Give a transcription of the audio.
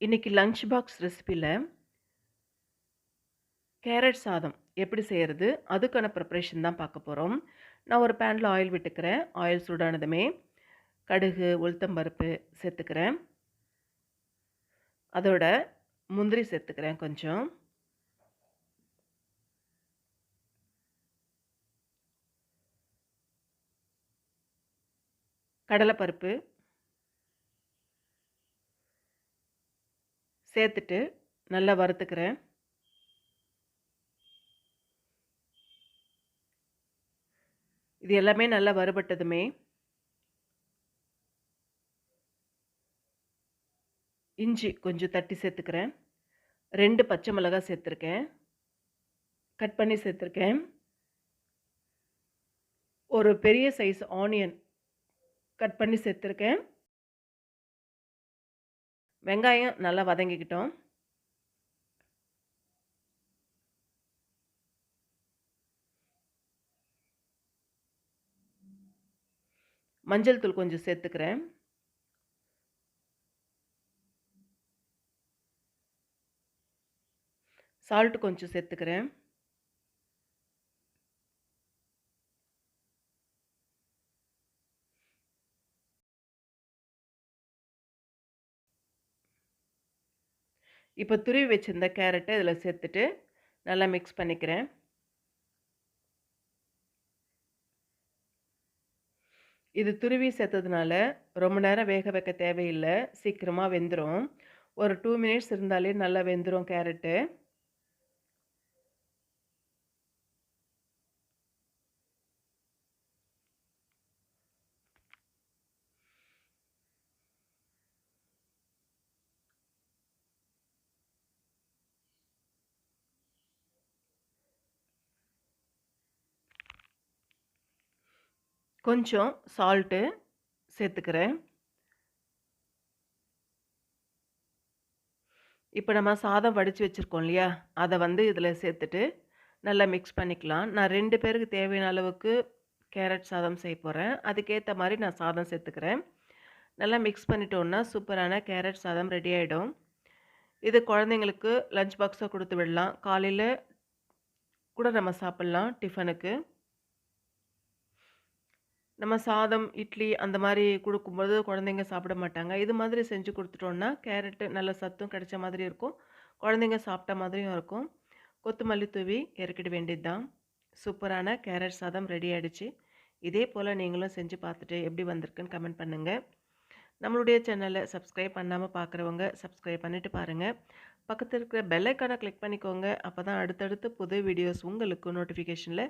இன்றைக்கி lunch box ரெசிபியில் carrot சாதம் எப்படி செய்கிறது அதுக்கான ப்ரிப்ரேஷன் தான் பார்க்க போகிறோம் நான் ஒரு பேனில் ஆயில் விட்டுக்கிறேன். ஆயில் சூடானதுமே கடுகு உளுத்தம்பருப்பு சேர்த்துக்கிறேன். அதோட முந்திரி சேர்த்துக்கிறேன் கொஞ்சம். கடலைப்பருப்பு சேர்த்துட்டு நல்லா வறுத்துக்கிறேன். இது எல்லாமே நல்லா வறுபட்டதுமே இஞ்சி கொஞ்சம் தட்டி சேர்த்துக்கிறேன். ரெண்டு பச்சை மிளகாய் சேர்த்துருக்கேன். கட் பண்ணி சேர்த்துருக்கேன். ஒரு பெரிய சைஸ் ஆனியன் கட் பண்ணி சேர்த்துருக்கேன். வெங்காயம் நல்லா வதங்கிக்கிட்டோம். மஞ்சள் தூள் கொஞ்சம் சேர்த்துக்கிறேன். சால்ட் கொஞ்சம் சேர்த்துக்கிறேன். இப்போ துருவி வச்சுருந்த கேரட்டை இதில் சேர்த்துட்டு நல்லா மிக்ஸ் பண்ணிக்கிறேன். இது துருவி சேர்த்ததுனால ரொம்ப நேரம் வேக வைக்க தேவையில்லை. சீக்கிரமாக வெந்துடும் ஒரு டூ மினிட்ஸ் இருந்தாலே நல்லா வெந்துடும் கேரட்டு. கொஞ்சம் சால்ட்டு சேர்த்துக்கிறேன். இப்போ நம்ம சாதம் வடித்து வச்சுருக்கோம் இல்லையா? அதை வந்து இதில் சேர்த்துட்டு நல்லா மிக்ஸ் பண்ணிக்கலாம். நான் ரெண்டு பேருக்கு தேவையான அளவுக்கு கேரட் சாதம் செய்ய போகிறேன் அதுக்கேற்ற மாதிரி நான் சாதம் சேர்த்துக்கிறேன். நல்லா மிக்ஸ் பண்ணிட்டோன்னா சூப்பரான கேரட் சாதம் ரெடி ஆகிடும் இது குழந்தைங்களுக்கு லஞ்ச் பாக்ஸாக கொடுத்து விடலாம். காலையில் கூட நம்ம சாப்பிட்லாம் டிஃபனுக்கு நம்ம சாதம் இட்லி அந்த மாதிரி கொடுக்கும்போது குழந்தைங்க சாப்பிட மாட்டாங்க. இது மாதிரி செஞ்சு கொடுத்துட்டோன்னா கேரட்டு நல்ல சத்தும் கிடைச்ச மாதிரி இருக்கும். குழந்தைங்க சாப்பிட்ட மாதிரியும் இருக்கும். கொத்தமல்லி தூவி இறக்கிட வேண்டியது தான் சூப்பரான கேரட் சாதம் ரெடி ஆகிடுச்சு இதே போல் நீங்களும் செஞ்சு பார்த்துட்டு எப்படி வந்திருக்குன்னு கமெண்ட் பண்ணுங்கள் நம்மளுடைய சேனலை சப்ஸ்கிரைப் பண்ணாமல் பார்க்குறவங்க சப்ஸ்கிரைப் பண்ணிவிட்டு பாருங்கள் பக்கத்தில் இருக்கிற பெல்லைக்கானை கிளிக் பண்ணிக்கோங்க. அப்போ தான் அடுத்தடுத்து புது வீடியோஸ் உங்களுக்கு நோட்டிஃபிகேஷனில்